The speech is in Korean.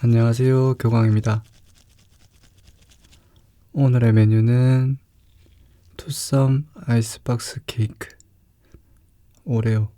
안녕하세요. 교광입니다. 오늘의 메뉴는 투썸 아이스박스 케이크 오레오